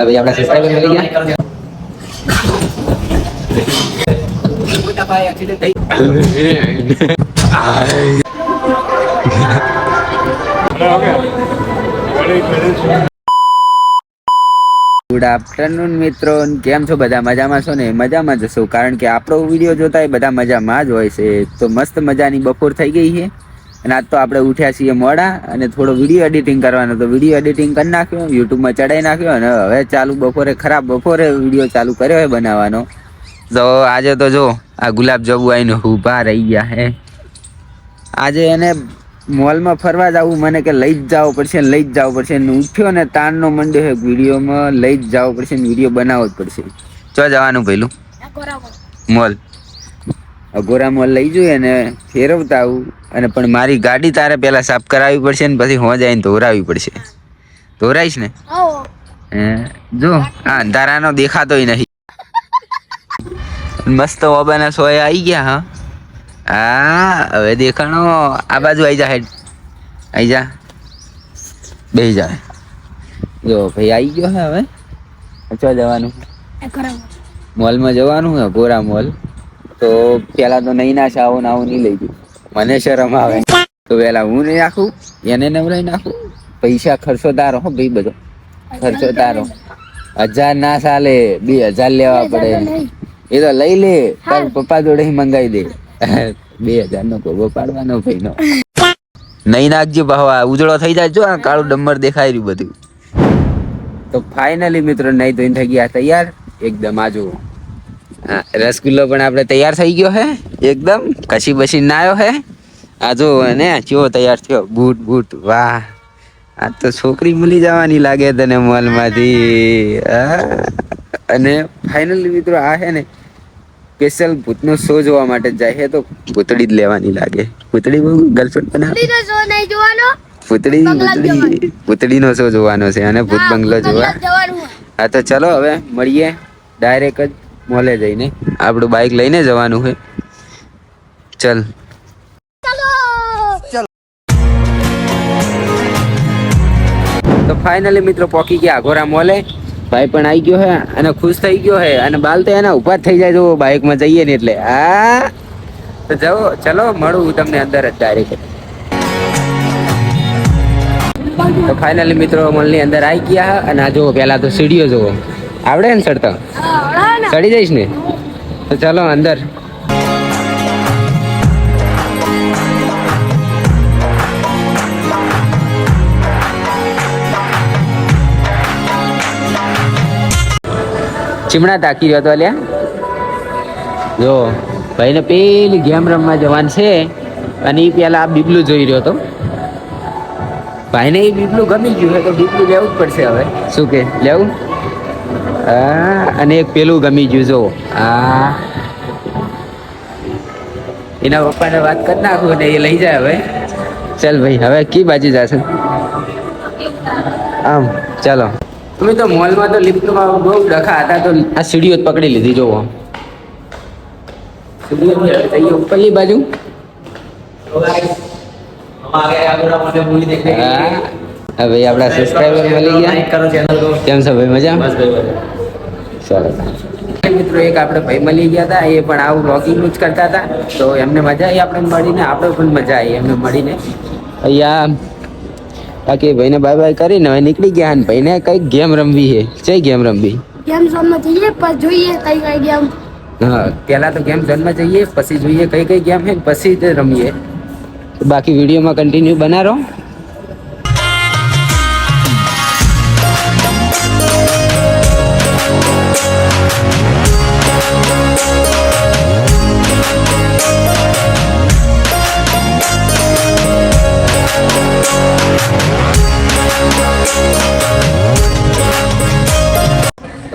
હવે આપણા સબસ્ક્રાઇબર મળી ગયા ગુડ આફ્ટરનૂન મિત્રો. કેમ છો? બધા મજામાં છો ને? મજામાં જશો કારણ કે આપણો વીડિયો જોતા એ બધા મજામાં જ હોય છે. તો મસ્ત મજાની બપોર થઈ ગઈ છે. અને આજ તો આપણે ઉઠ્યા છીએ મોડા અને થોડો વીડિયો એડિટિંગ કરવાનો તો વીડિયો એડિટિંગ કરી નાખ્યો યુટ્યુબમાં ચડાવી નાખ્યો અને હવે ચાલુ બપોરે ખરાબ બપોરે વીડિયો ચાલુ કર્યો હોય બનાવવાનો. તો આજે તો જો આ ગુલાબ જાંબુ આવીને ઊભા રહી ગયા હે આજે એને મોલમાં ફરવા જવું મને કે લઈ જ જવું પડશે લઈ જ જવું પડશે ને ઉઠ્યો ને તાણનો મંડ્યો હે વિડીયોમાં લઈ જ જવું પડશે ને વીડિયો બનાવવો જ પડશે. ચો જવાનું પહેલું? મોલ. અઘોરા મોલ લઈ જોઈએ અને ફેરવતા આવું. અને પણ મારી ગાડી તારે પહેલાં સાફ કરાવવી પડશે ને પછી હું જઈને ધોરાવવી પડશે. ધોરાઈશ ને? હે? જો આ અંધારાનો દેખાતોય નહીં. મસ્ત ઓબાના સોય આવી ગયા હા? હા હવે દેખાણો આ બાજુ આવી જા હેડ. આવી જા. બેસી જા. જો ભાઈ આવી ગયો હે હવે. અચવા જવાનું. મોલમાં જવાનું હે ગોરા મોલ. તો પેલા તો નહીં ના આવું આવું નહીં લઈ ગયું મને શરમ આવે. તો પેલા હું નહીં નાખું એને નવરાઈ નાખું. પૈસા ખર્ચો તારો હો ભાઈ બધો. ખર્ચો તારો. હજાર ના ચાલે બે હજાર લેવા પડે. એ તો લઈ લે તાર પપ્પા જોડે મંગાવી દે. બે હજાર નો ગોગો પાડવાનો ભાઈ નો નહીં નાખજો ભાવા ઉજળો થઈ જાય. જો આ કાળું ડમર દેખાય રહ્યું બધું. તો ફાઇનલી મિત્રો નહીં ધોઈને થઈ ગયા તૈયાર? એકદમ આજો રસગુલ્લો પણ આપણે તૈયાર થઈ ગયો હે એકદમ. કશી બસી નાયો હે. આ જો ને ચેવો તૈયાર થયો? બૂટ બૂટ. વાહ. આ તો છોકરી મળી જવાની લાગે તને મોલમાંથી. અને ફાઇનલી મિત્રો આ હે ને સ્પેશિયલ ભૂતનો શો જોવા માટે જાય છે તો ભૂતડી જ લેવાની લાગે. ભૂતડી બહુ ગર્લફ્રેન્ડ બનાવે. ભૂતડી ભૂતડી ભૂતડીનો શો જોવાનો છે અને ભૂત બંગલો જોવા. હા તો ચલો હવે મળીએ. ડાયરેક્ટ જ મોલે જઈને. આપણું બાઇક લઈને જવાનું છે. ચલ. તો ફાઇનલી મિત્રો પોકી ગયા. અઘોરા મોલે. ભાઈ પણ આવી ગયો હે અને ખુશ થઈ ગયો હે. અને બાલ તો એના ઊભા થઈ જાય જો બાઇકમાં જઈએ ને એટલે. આ તો જવો. ચલો, મળું હું તમને અંદર જ ડાયરેક્ટ તો ફાઇનલી મિત્રો મોલની અંદર આવી ગયા અને આ જુઓ પેલા તો સીડીઓ જુઓ. આવડે ને ચડતા ચડી જઈશ ને? તો ચાલો, અંદર. ચીમણા તાકી રહ્યો તો અલ્યા. જો, ભાઈને પેલી ગેમ રમવા જવાનું છે, અને એ પેલા આ બીબલું જોઈ રહ્યો તો ભાઈને એ બીબલું ગમી ગયું તો બીબલું લેવું જ પડશે હવે. શું કે, લેવું? અને એક પેલું ગમી ગયું, જો. આ એના પપ્પાને વાત કરી નાખું ને એ લઈ જાય હવે. ચાલ ભાઈ, હવે કી બાજુ જશે? આમ, ચાલો. તમે તો મોલમાં તો લિફ્ટમાં બહુ ડખા હતા, તો આ સીડીઓ પકડી લીધી, જોવો. ઉપરલી બાજુ? હા હવે આપણા સબસ્ક્રાઇબર મળી ગયા. કેમ છો ભાઈ મજા. સરસ. મિત્રો એક આપણે ભાઈ મળી ગયા હતા એ પણ આવું બ્લોગિંગ જ કરતા હતા. તો એમને મજા આવી આપણે મળીને આપણે પણ મજા આવી એમને મળીને. અહીંયા બાકી ભાઈને બાય બાય કરીને હવે નીકળી ગયા અને ભાઈને કઈ ગેમ રમવી છે. કઈ ગેમ રમવી? ગેમ ઝોનમાં જઈએ પછી જોઈએ કઈ કઈ ગેમ હા. પહેલા તો ગેમ ઝોનમાં જઈએ પછી જોઈએ કઈ કઈ ગેમ છે પછી રમીએ. બાકી વિડીયોમાં કન્ટિન્યુ બનારો.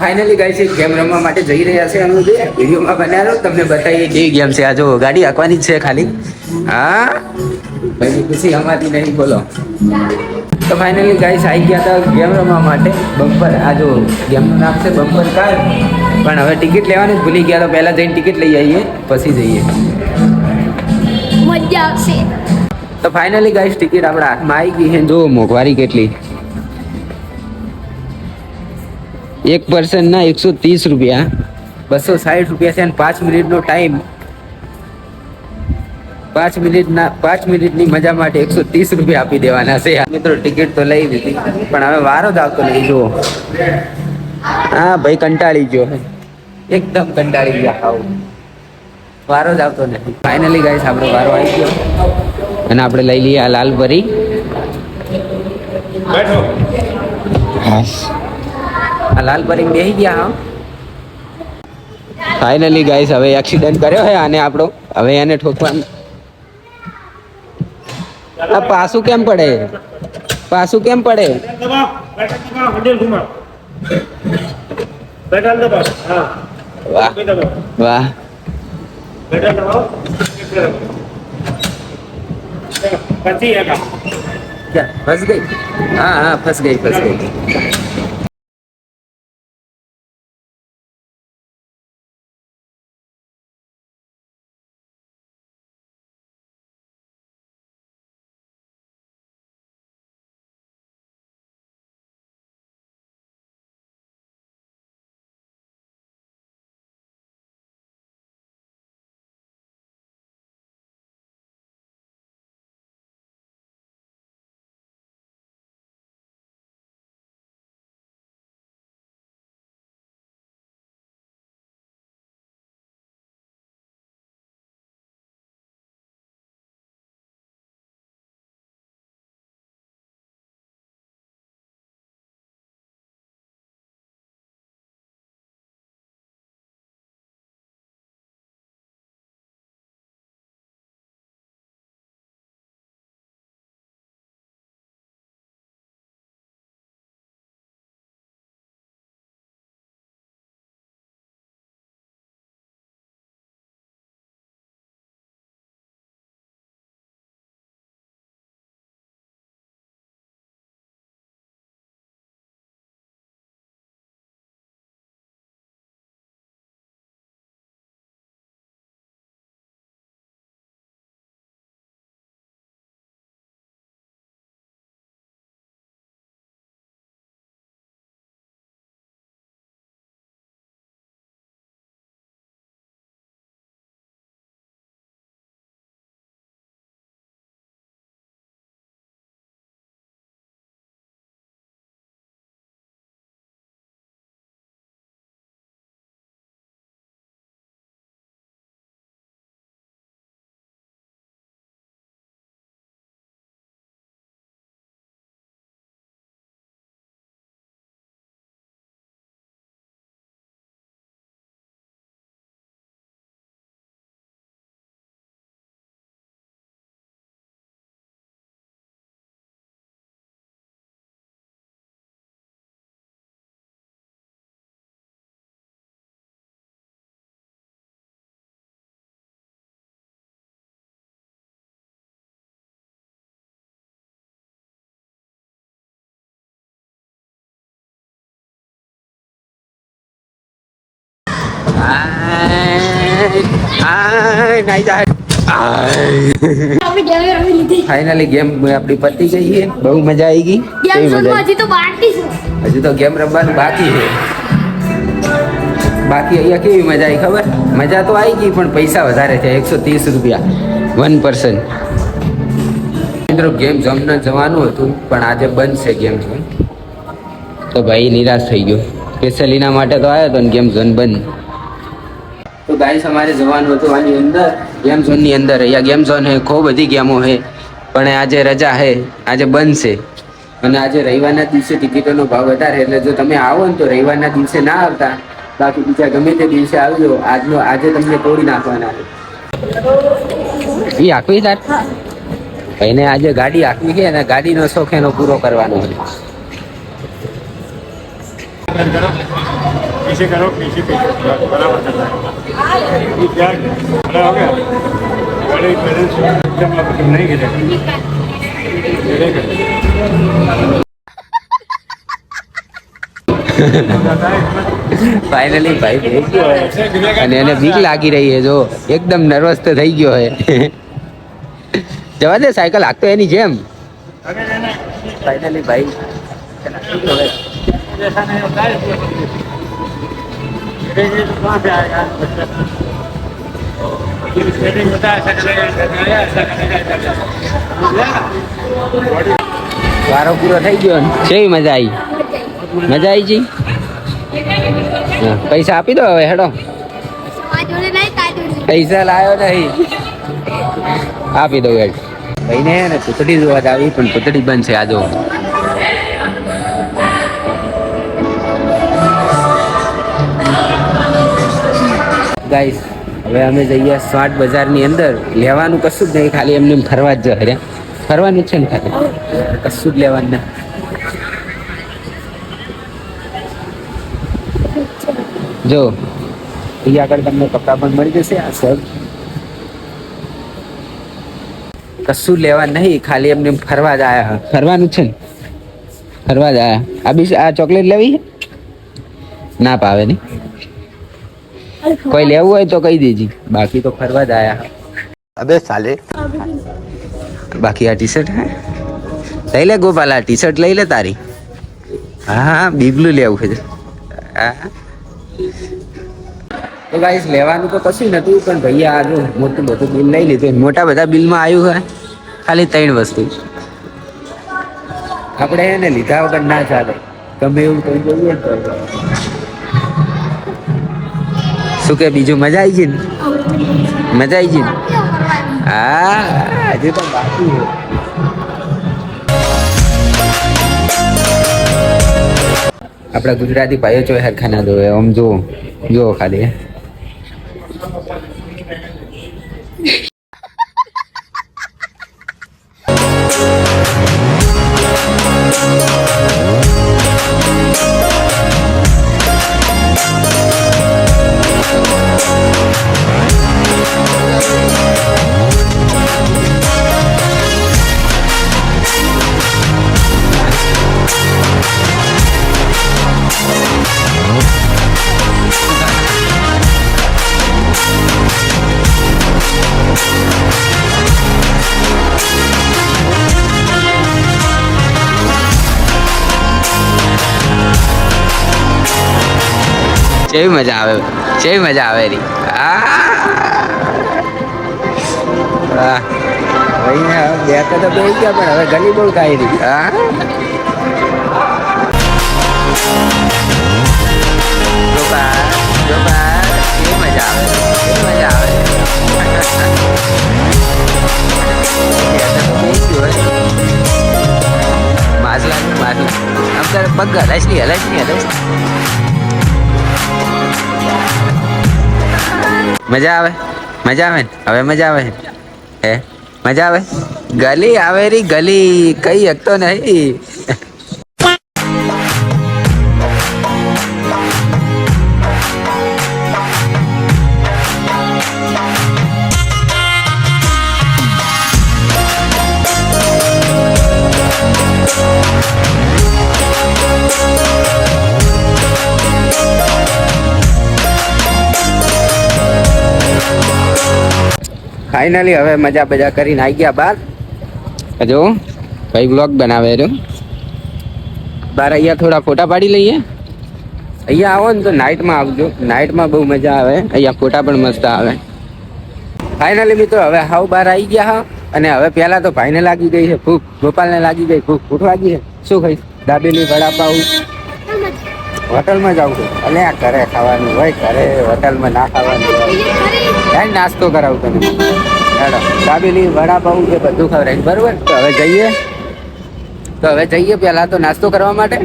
ફાઇનલી ગાઈસ એક ગેમ રમવા માટે જઈ રહ્યા છે. અમે જે વિડીયોમાં બનાવ્યો તમને બતાવીએ કેવી ગેમ છે. આ જો ગાડી હાંકવાની જ છે ખાલી. હા? ભાઈ ખુશી અમારી નહીં બોલો. તો ફાઇનલી ગાઈસ આવી ગયા હતા ગેમ રમવા માટે. બમ્પર આ જો ગેમનું નામ છે બમ્પર કાર. પણ હવે ટિકિટ લેવાની જ ભૂલી ગયા તો પહેલાં જઈને ટિકિટ લઈ આવીએ પછી જઈએ. મજા આવશે. તો ફાઇનલી ગાઈસ ટિકિટ આપણા હાથમાં આવી ગઈ છે. જો મોંઘવારી કેટલી. એક પર્સનના એકસો ત્રીસ રૂપિયા. બસો સાઠ રૂપિયા છે અને પાંચ મિનિટનો ટાઈમ પાંચ મિનિટના પાંચ મિનિટની મજા માટે એકસો ત્રીસ રૂપિયા આપી દેવાના છે. મિત્રો ટિકિટ તો લઈ લીધી પણ હવે વારો જ આવતો નહીં જુઓ. હા ભાઈ કંટાળી ગયો એકદમ કંટાળી ગયા હાવ વારો જ આવતો નથી. ફાઇનલી ગાઈસ આપણો વારો આવી ગયો. અને આપણે લઈ લઈએ આ લાલ પરી. હાસ હલાલ પર એમ બેસી ગયા ફાઇનલી ગાઈસ હવે એક્સિડન્ટ કર્યો હે આને આપણો. હવે એને ઠોકવાનું. આ પાસું કેમ પડે? પાસું કેમ પડે? વાહ. વાહ. ફસ ગઈ? હા હા ફસ ગઈ ફસ ગઈ. ફાઈનલી ગેમ આપણી પતી ગઈ છે. બહુ મજા આવી ગઈ. હજી તો બાકી છે. હજી તો ગેમ રમવાનું બાકી છે. બાકી અહીંયા કેવી મજા આવી ખબર? મજા તો આવી ગઈ પણ પૈસા વધારે છે. એકસો ત્રીસ રૂપિયા. વન પર્સન મિત્રો ગેમ જમના જવાનું હતું પણ આજે બંધ છે ગેમ ઝોન તો ભાઈ નિરાશ થઈ ગયો. સ્પેશિયલ એના માટે તો આવ્યો હતો ને ગેમ ઝોન બંધ. ગાઈસ અમારે જવાનું હતું આની અંદર, ગેમ ઝોનની અંદર. અહીંયા ગેમ ઝોન હે, ખૂબ બધી ગેમો હે. પણ આજે રજા હે, આજે બંધ છે. અને આજે રવિવારના દિવસે ટિકિટોનો ભાવ વધારે, એટલે જો તમે આવો ને તો રવિવારના દિવસે ના આવતા, બાકી બીજા ગમે તે દિવસે આવજો. આજનો, આજે તમને તોડી નાખવાના એ આખવી તાર? એને આજે ગાડી આખવી છે અને ગાડીનો શોખ એનો પૂરો કરવાનો છે. बंद करो पीछे करो पीछे पीछे बराबर चल रहा है ये क्या खड़ा हो गया गाड़ी बैलेंस एकदम मतलब नहीं गिरेगा गिरेगा ફાઇનલી ભાઈ બેસી ગયો હે. અને એને બીક લાગી રહી છે જો એકદમ નર્વસ તો થઈ ગયો હે જવા દે સાયકલ હાંકતો એની જેમ ફાઇનલી ભાઈ વારો પૂરો થઈ ગયો કેવી મજા આવી મજા આવી જી? પૈસા આપી દો હવે, હેડો. પૈસા લાવ્યો નહીં. આપી દો હેડ. ભાઈને ને પૂતળી જોવા આવી પણ પૂતળી બંધ છે આ ગાઈસ હવે અમે જઈએ સ્વાટ બજારની અંદર. લેવાનું કશું જ નહીં, ખાલી એમને ફરવા જ જશે ફરવાનું છે ને ખાલી. કશું જ લેવાનું નહીં. જો, અહીંયા આગળ તમને કપડાં પણ મળી જશે, આ સબ કશું લેવા નહીં, ખાલી એમને ફરવા જ આયા. ફરવાનું છે ને. ફરવા જ આયા. આ બી આ ચોકલેટ લેવી? ના પાવે ને કોઈ લેવું હોય તો કહી દેજી. બાકી તો ફરવા જ આયા. અબે સાલે. બાકી આ ટી શર્ટ હે? લઈ લે ગોપાલ આ ટી શર્ટ લઈ લે તારી. હા હા બીબલું લેવું છે. તો ગાઈસ લેવાનું તો કશું નતું પણ ભૈયા આજે મોટું બધું બિલ લઈ લીધું. મોટા બધા બિલમાં આવ્યું હોય ખાલી ત્રણ વસ્તુ. આપણે એને લીધા વગર ના ચાલે. તમે એવું કહી જોઈએ શું કે, બીજું મજા આવી ગઈ ને? મજા આવી ગઈ ને? હા, હજુ તો બાકી આપણા ગુજરાતી ભાઈઓ જો હરખાના દો આમ જો જુઓ ખાલી. કેવી મજા આવે કેવી મજા આવે રી બે તો તો ગયા પણ હવે ગલી બહુ ખાઈ રહી બે હે. માસલા માસલા આમ તારે પગ હલાશ નહીં હલાશ નહીં મજા આવે? મજા આવે ને? હવે મજા આવે? હે? મજા આવે? ગલી આવે રી ગલી. કઈ શકતો નહીં. ફાઇનલી હવે મજા બજા કરીને આવી ગયા બાર. જો ભાઈ બ્લોગ બનાવે રહ્યો બાર અહીંયા થોડા ફોટા પાડી લઈએ. અહીંયા આવો ને તો નાઇટમાં આવજો. નાઇટમાં બહુ મજા આવે. અહીંયા ફોટા પણ મસ્ત આવે. ફાઇનલી મિત્રો હવે હાવ બાર આવી ગયા હા. અને હવે પહેલાં તો ભાઈને લાગી ગઈ છે ભૂખ. ગોપાલને લાગી ગઈ ભૂખ. ભૂખ લાગી છે. શું ખાઈશ? દાબેલી વડાપાવ હોટલમાં જાઉં છું. અને આ ઘરે ખાવાનું હોય. ઘરે હોટલમાં ના ખાવાનું નાસ્તો કરાવું તને. હેડો. દાબેલી વડાપાઉં છે બધું ખવડાવી બરોબર? તો હવે જઈએ. તો હવે જઈએ પહેલાં તો નાસ્તો કરવા માટે.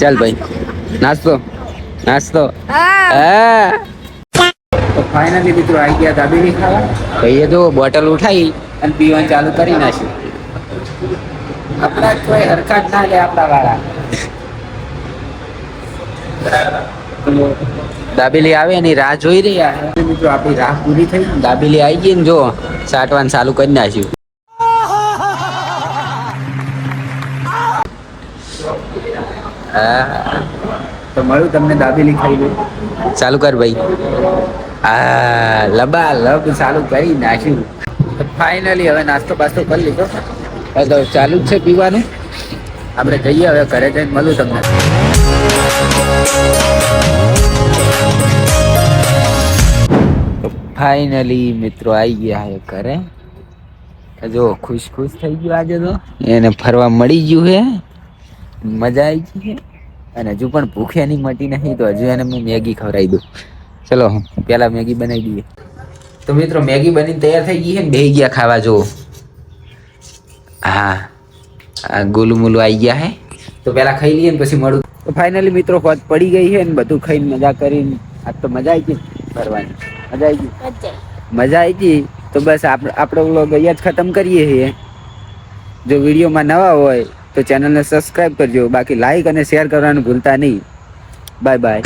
ચાલ ભાઈ. નાસ્તો. નાસ્તો. હા. તો ફાઇનલી મિત્રો આવી ગયા દાબેલી ખાવા. ભાઈએ જો બોટલ ઉઠાવી અને પીવાનું ચાલુ કરી નાખ્યું. આપણા કોઈ હરકત ના લે આપણા વાળા. દાબેલી આવે એની રાહ જોઈ રહ્યા છે. મિત્રો આપણી રાહ પૂરી થઈ. દાબેલી આવી ગઈ ને જો સાટવાનું ચાલુ કરી નાખ્યું. હા. તો મળ્યું તમને દાબેલી ખાઈ ગઈ ચાલુ કર ભાઈ. આ લબા લબ ચાલુ કરી નાખ્યું. ફાઇનલી હવે નાસ્તો બાસ્તો કરી લીધો. તો ચાલુ જ છે પીવાનું. આપણે જઈએ હવે ઘરે જઈને મળું તમને. ફાઇનલી મિત્રો આવી ગયા હે ઘરે. જો ખુશ ખુશ થઈ ગયો આજે તો. એને ફરવા મળી ગયું છે મજા આવી ગઈ છે અને હજુ પણ ભૂખે નહીં, મટી નહીં, તો હજુ એને હું મેગી ખવડાવી દઉં. ચલો પેલા મેગી બનાવી દઈએ. તો મિત્રો, મેગી બનીને તૈયાર થઈ ગઈ છે ને બે ગયા ખાવા જો હા, આ ગોલું મોલું આવી ગયા હે. તો પેલા ખાઈ લઈએ ને પછી મળું. તો ફાઇનલી મિત્રો હોત પડી ગઈ છે ને બધું ખાઈને મજા કરીને. આજ તો મજા આવી ગઈ ફરવાની. મજા આવી ગઈ? મજા આવી ગઈ? તો બસ આપણે આપણો વ્લોગ અહીંયા જ ખતમ કરીએ છીએ. જો વિડીયોમાં નવા હોય તો ચેનલને સબસ્ક્રાઈબ કરજો. બાકી લાઈક અને શેર કરવાનું ભૂલતા નહીં. Bye bye